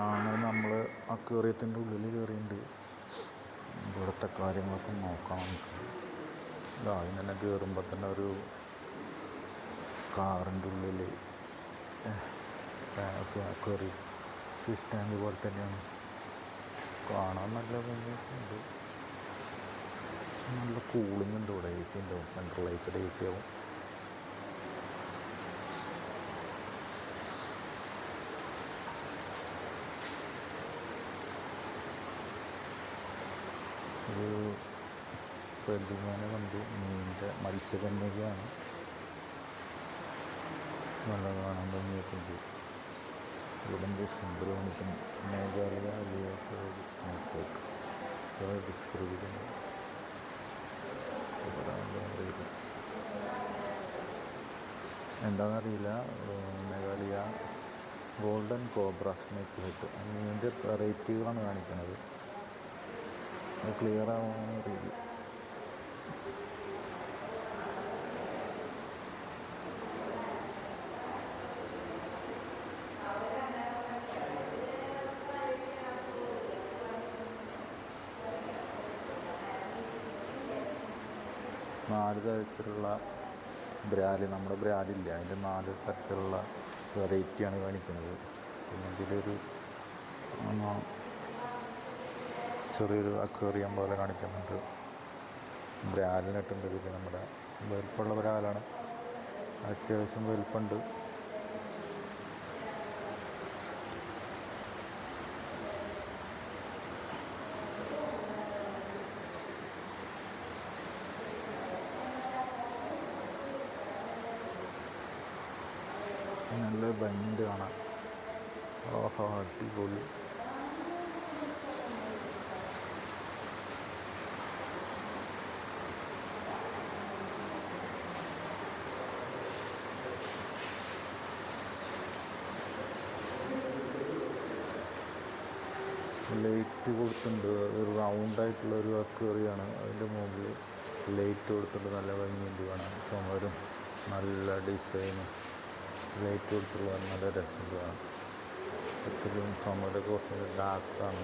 അങ്ങനെ നമ്മൾ അക്വേറിയത്തിന്റെ ഉള്ളിൽ കയറിയിട്ടുണ്ട് ഇവിടുത്തെ കാര്യങ്ങളൊക്കെ നോക്കാം നമുക്ക്. ഇതാ ഇങ്ങനെ കയറുമ്പോൾ തന്നെ ഒരു കാറിന്റെ ഉള്ളിൽ കയറി ഫിഷ് ടാങ്ക് പോലെ തന്നെയാണ്. കാണാൻ നല്ല ഭംഗിയൊക്കെയുണ്ട് നല്ല കൂളിംഗ് ഉണ്ട് ഇവിടെ. എ സി ഉണ്ടാവും സെൻട്രലൈസ്ഡ് എ സി ആവും. പ്രതിമേനെ കണ്ടു മീനിന്റെ മത്സ്യകന്യകയാണ് നല്ല കാണാൻ ഭംഗിയൊക്കെ ഉണ്ട് ഇവിടെ എന്തോ സിമ്പിൾ കാണിക്കുന്നു മേഘാലയ ഡിസ്ക്രൈബിക്കുന്നു എന്താണെന്നറിയില്ല. Meghalaya golden cobra snake head മീനിന്റെ റേറ്റുകളാണ് കാണിക്കുന്നത്. അത് ക്ലിയർ ആവുമെന്ന് നാല് തരത്തിലുള്ള ബ്രാൽ നമ്മുടെ ബ്രാലില്ല അതിന്റെ നാല് തരത്തിലുള്ള വെറൈറ്റിയാണ് കാണിക്കുന്നത്. പിന്നെ ഇതിലൊരു ചെറിയൊരു അക്വേറിയം പോലെ കാണിക്കുന്നുണ്ട്. ബ്രാലിനിട്ടുണ്ട് ഇതിൽ നമ്മുടെ. വലുപ്പമുള്ള ബ്രാലാണ് അത്യാവശ്യം വലുപ്പമുണ്ട് നല്ല ഭംഗിയുണ്ട് കാണാൻ. ഓഹോ അടിപൊളി. ലൈറ്റ് കൊടുത്തിട്ടുണ്ട്. ഒരു റൗണ്ടായിട്ടുള്ള ഒരു അക്വേറിയാണ് അതിന്റെ മുകളിൽ ലൈറ്റ് കൊടുത്തിട്ടുണ്ട് നല്ല ഭംഗിയുണ്ട് കാണാൻ. ചുമരും നല്ല ഡിസൈനും ലൈറ്റ് കൊടുത്തുള്ള നല്ല രസമുള്ളതാണ് ആക്ച്വലി ചുമരൊക്കെ കുറച്ച് ഡാർക്കാണ്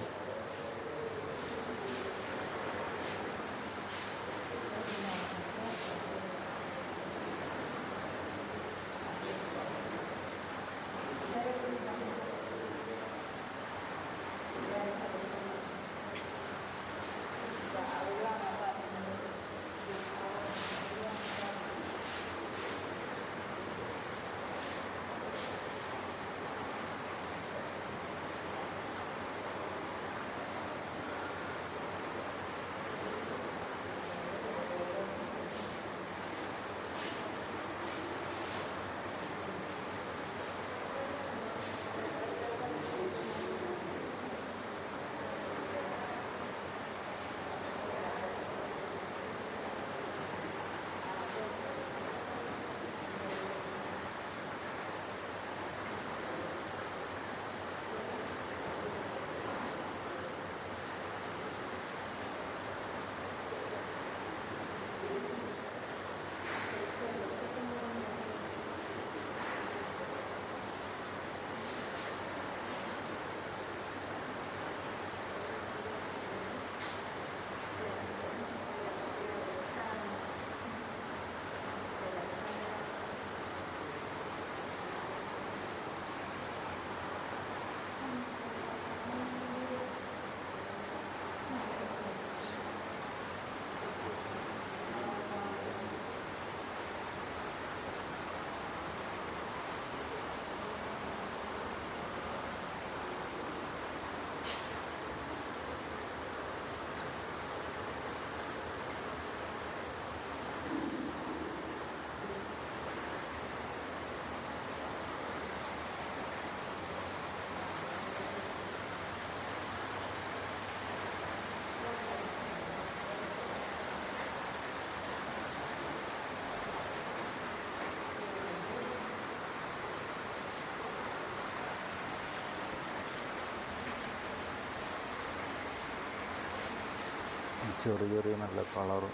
ചെറിയ ചെറിയ നല്ല കളർ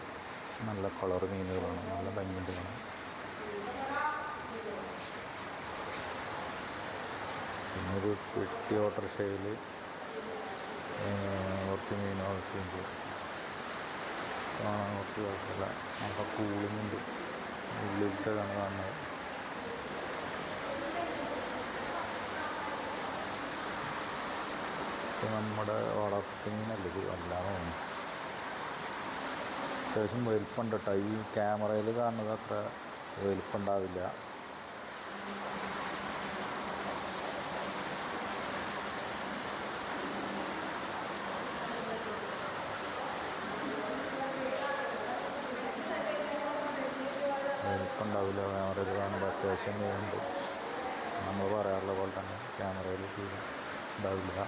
നല്ല കളർ മീനുകളാണ് നല്ല ഭംഗിയുണ്ട് കാണാൻ പിന്നെ ഒരു പെട്ടി ഓട്ടോറിക്ഷയിൽ കുറച്ച് മീനുകളൊക്കെ ഉണ്ട് കാണാൻ കുറച്ച് കുഴപ്പമില്ല നല്ല കൂളിംഗ് ഉണ്ട്. ഉള്ളിലത്തേതാണ് കാണുന്നത് നമ്മുടെ വളർത്തു മീനല്ല ഇത്? അല്ലാതെ അത്യാവശ്യം വലിപ്പമുണ്ട് കേട്ടോ. ഈ ക്യാമറയിൽ കാണുന്നത് അത്ര വലിപ്പമുണ്ടാവില്ല. വലിപ്പമുണ്ടാവില്ല. ക്യാമറയിൽ കാണുമ്പോൾ അത്യാവശ്യം വേണ്ട നമ്മൾ പറയാറുള്ള പോലെ തന്നെ ക്യാമറയിൽ ഉണ്ടാവില്ല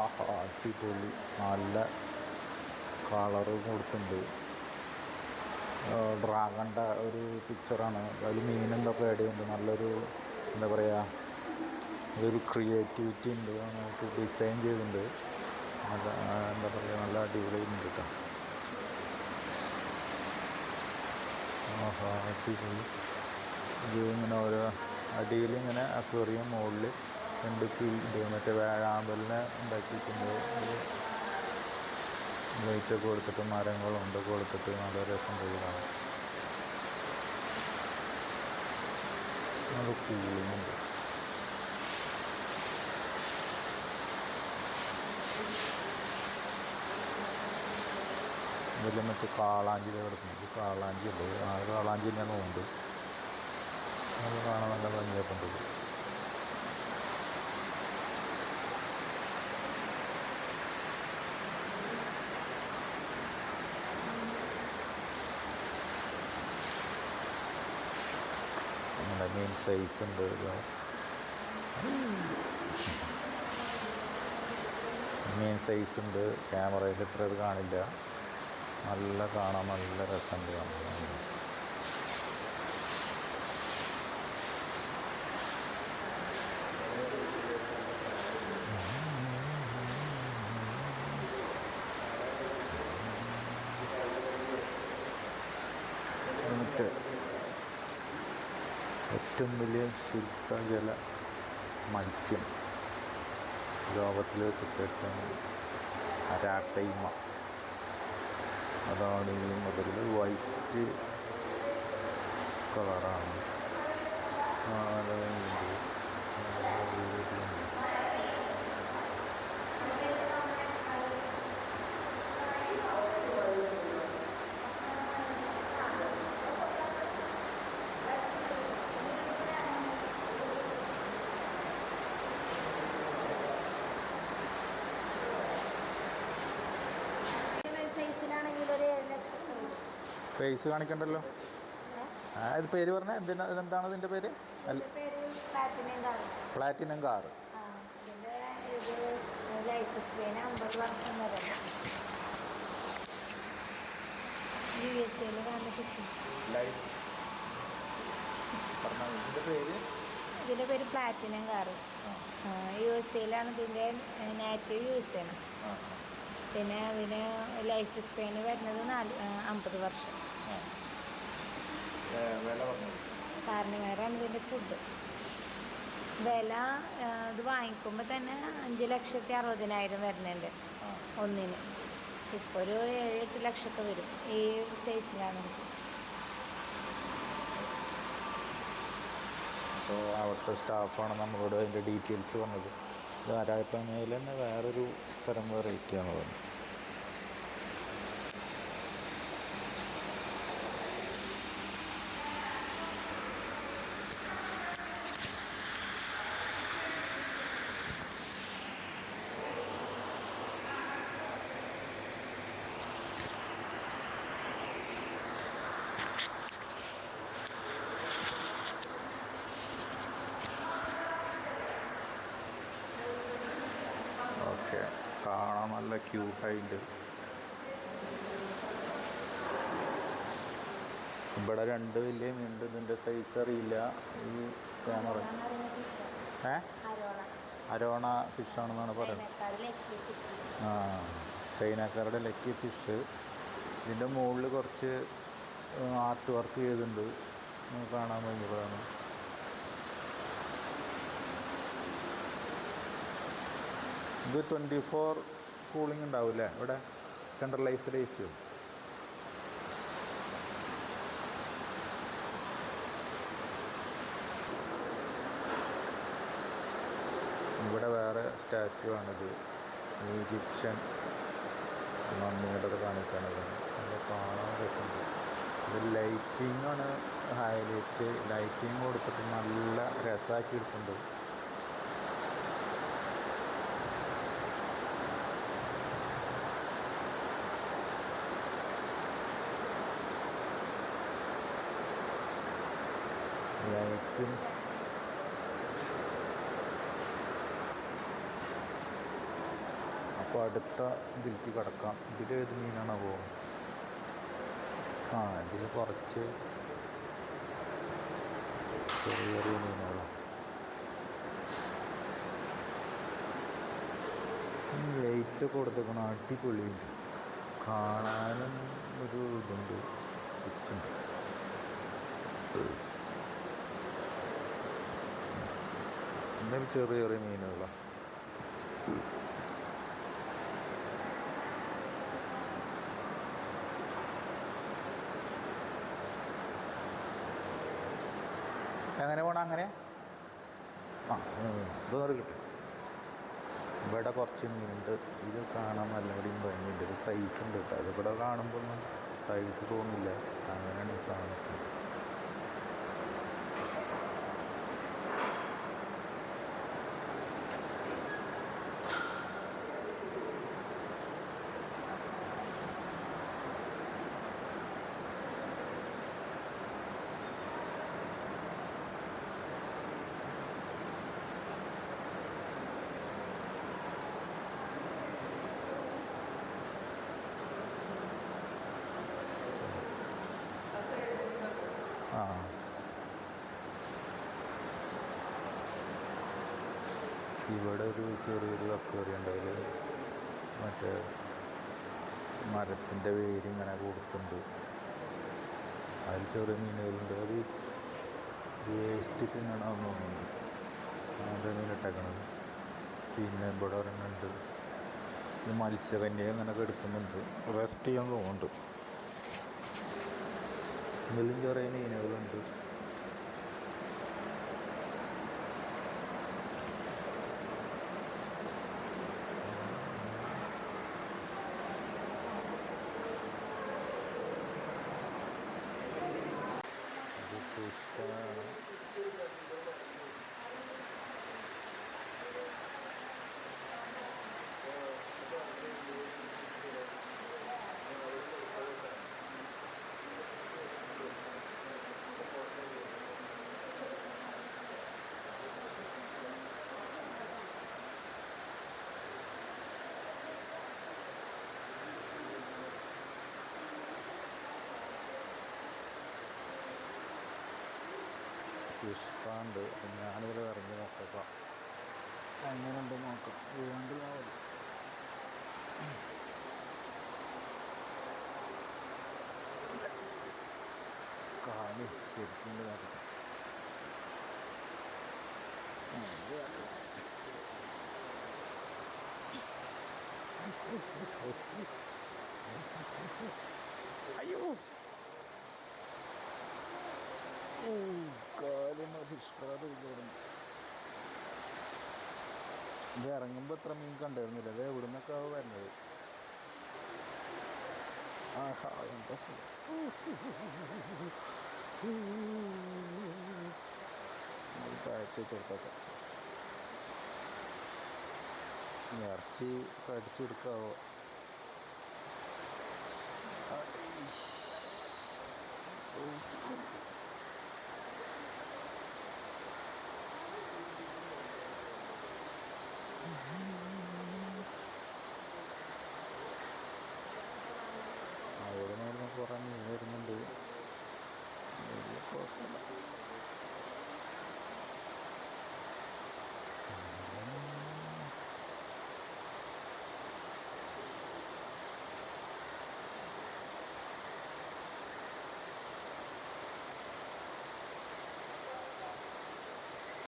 ഹാ ഹാ അടിപൊളി നല്ല കളറ് കൊടുത്തിട്ടുണ്ട്. ഡ്രാഗണിന്റെ ഒരു പിക്ചറാണ് അതിൽ മീനെന്തൊക്കെ ആഡ് ചെയ്യുന്നുണ്ട്? നല്ലൊരു എന്താ പറയുക ഒരു ക്രിയേറ്റിവിറ്റി ഉണ്ട്. നമുക്ക് ഡിസൈൻ ചെയ്തിട്ടുണ്ട്. നല്ല എന്താ പറയുക നല്ല അടിപൊളിയുണ്ട് കേട്ടോ ആഹാ അടിപൊളി. ഇത് ഇങ്ങനെ ഓരോ അടിയിൽ ഇങ്ങനെ അക്വേറിയം മുകളിൽ രണ്ട് മറ്റേ വേഴാമ്പലിനെ ഉണ്ടാക്കിയിട്ടുണ്ട്. ലൈറ്റൊക്കെ കൊടുത്തിട്ട് മരങ്ങളും ഉണ്ടൊക്കെ കൊടുത്തിട്ട് നല്ല രസം ചെയ്തതാണ് നല്ല കൂളിങ്ങുണ്ട് ഇതിൽ മറ്റേ കാളാഞ്ചി കിടക്കുന്നത്. കാളാഞ്ചി ഉണ്ട്. ആ കാളാഞ്ചി തന്നെയാണ് ഉണ്ട് അത് കാണാൻ നല്ല ഭംഗിയൊക്കെ ഉണ്ട് ഇത്. നമ്മുടെ മീൻ സൈസ് ഉണ്ട്. മീൻ സൈസ് ഉണ്ട് ക്യാമറയിൽ ഇത്ര ഇത് കാണില്ല നല്ല കാണാൻ നല്ല രസമുണ്ട് കാണാൻ ഏറ്റവും വലിയ ശുദ്ധജല മത്സ്യം ലോകത്തിൽ വെച്ചിട്ട് ഏറ്റവും അരാട്ടയിമ. അതാണ് ഈ മുതൽ വൈറ്റ് കളറാണ് ആ, നല്ല ഭംഗിയുണ്ട്. നല്ല രീതിയിലുണ്ട്. സൈസിലാണെങ്കിൽ ഒരു ഏഴ് ലക്ഷം രൂപ. ഫേസ് കാണിക്കണ്ടല്ലോ? ആ ഇത് പേര് പറഞ്ഞ? എന്തിനാ ഇതെന്താണ് ഇതിന്റെ പേര്? ഇതിന്റെ പേര് പ്ലാറ്റിനം കാർ ഇതിന്റെ ഇതിന്റെ പേര്? പ്ലാറ്റിനം കാർ യു എസ് എയിലാണ് ഇതിന്റെ നാറ്റീവ് യൂസ് ചെയ്യണം പിന്നെ അതിന് ലൈഫ് സ്പെയിന് വരുന്നത് നാല് അമ്പത് വർഷം. കാരണവരാണ് ഇതിന്റെ ഫുഡ് വില ഇത് വാങ്ങിക്കുമ്പോൾ തന്നെ അഞ്ച് ലക്ഷത്തി അറുപതിനായിരം വരുന്നുണ്ട് ഒന്നിന്. ഇപ്പോൾ ഒരു ഏഴ് എട്ട് ലക്ഷമൊക്കെ വരും ഈ സൈസിലാണ് അപ്പോൾ അവിടുത്തെ സ്റ്റാഫാണ് നമ്മളോട് അതിന്റെ ഡീറ്റെയിൽസ് പറഞ്ഞത്. ഇത് അരാപ്പനയിൽ തന്നെ വേറൊരു തരം വെറൈറ്റിയാണ് പറഞ്ഞത് കാണാൻ നല്ല ക്യൂട്ടായിട്ട് ഇവിടെ രണ്ട് വലിയ മീനുണ്ട്. ഇതിന്റെ സൈസ് അറിയില്ല. ഈ ക്യാമറ ഏ? അരോണ ഫിഷാണെന്നാണ് പറയുന്നത്. ആ ചൈനക്കാരുടെ ലക്കി ഫിഷ് ഇതിന്റെ മുകളിൽ കുറച്ച് ആർട്ട് വർക്ക് ചെയ്തിട്ടുണ്ട്. കാണാൻ ഭയങ്കരതാണ് ഇത് ട്വന്റി ഫോർ കൂളിംഗ് ഉണ്ടാവില്ലേ? ഇവിടെ സെൻട്രലൈസ്ഡ് എ സിയും ഇവിടെ വേറെ സ്റ്റാറ്റ്യൂ ആണിത്. ഈജിപ്ഷ്യൻ മമ്മിയുടെ കാണിക്കുന്നത്. നല്ല കാണാൻ രസമുണ്ട്. ഇത് ലൈറ്റിംഗ് ആണ്. ഹൈലൈറ്റ് ലൈറ്റിംഗ് കൊടുത്തിട്ട് നല്ല രസമാക്കി എടുത്തിട്ടുണ്ട് ലൈറ്റും അപ്പോൾ അടുത്ത ഇതിലേക്ക് കിടക്കാം. ഇതിലേത് മീനാണോ അപ്പോൾ ആ ഇതിൽ കുറച്ച് ചെറിയ ചെറിയ മീനുകളാണ് ലൈറ്റ് കൊടുത്തേക്കണം അടിപൊളിയുണ്ട് കാണാനും ഒരു ഇതുണ്ട്. എന്നാലും ചെറിയ ചെറിയ മീനുകളാണ് എങ്ങനെ പോണം അങ്ങനെ? ആ ഇതൊരു കിട്ടും. ഇവിടെ കുറച്ച് മീനുണ്ട്. ഇത് കാണാൻ നല്ലപടിയും ഭംഗിയുണ്ട്. ഇത് സൈസ് ഉണ്ട് കേട്ടോ. ഇതിവിടെ കാണുമ്പോൾ സൈസ് തോന്നില്ല. അങ്ങനെയാണ് സാധനം. ആ. ഇവിടെ ഒരു ചെറിയൊരു അക്വേറിയം ഉണ്ട്. മറ്റേ മരത്തിന്റെ വേര് ഇങ്ങനെ കൊടുക്കുന്നുണ്ട് അതിൽ ചെറിയ മീനുകളുണ്ട്. അത് വേസ്റ്റ് തിന്നണമെന്ന് തോന്നുന്നുണ്ട് അങ്ങനത്തെ മീനിട്ടേക്കണത് പിന്നെ ഇവിടെ ഒരെണ്ണമുണ്ട് ഇത് മത്സ്യകന്യ ഇങ്ങനെ കിടക്കുന്നുണ്ട്. റെസ്റ്റ് ചെയ്യാൻ തോന്നുന്നുണ്ട്. ഇതിലും ചെറിയ മീനുകളുണ്ട് ഇത് പുഷ്പമാണ് പുഷ്പമുണ്ട് ഞാനിതിൽ ഇറങ്ങി നോക്കാം എങ്ങനെയുണ്ട് നോക്കാം വീണ്ടും മതി കാണി ശരിക്കും നോക്കാം അയ്യോ കാലിന് ഫിഷ് ഇവിടുന്ന് ഇത് ഇറങ്ങുമ്പോൾ ഇത്ര മീൻ കണ്ടിരുന്നില്ല അത് എവിടെ നിന്നൊക്കെ വരുന്നത് ആഹാ എന്താ പഴച്ചു കൊടുത്തൊക്കെ. ഇറച്ചി കടിച്ചു കൊടുക്കാവോ? Oh,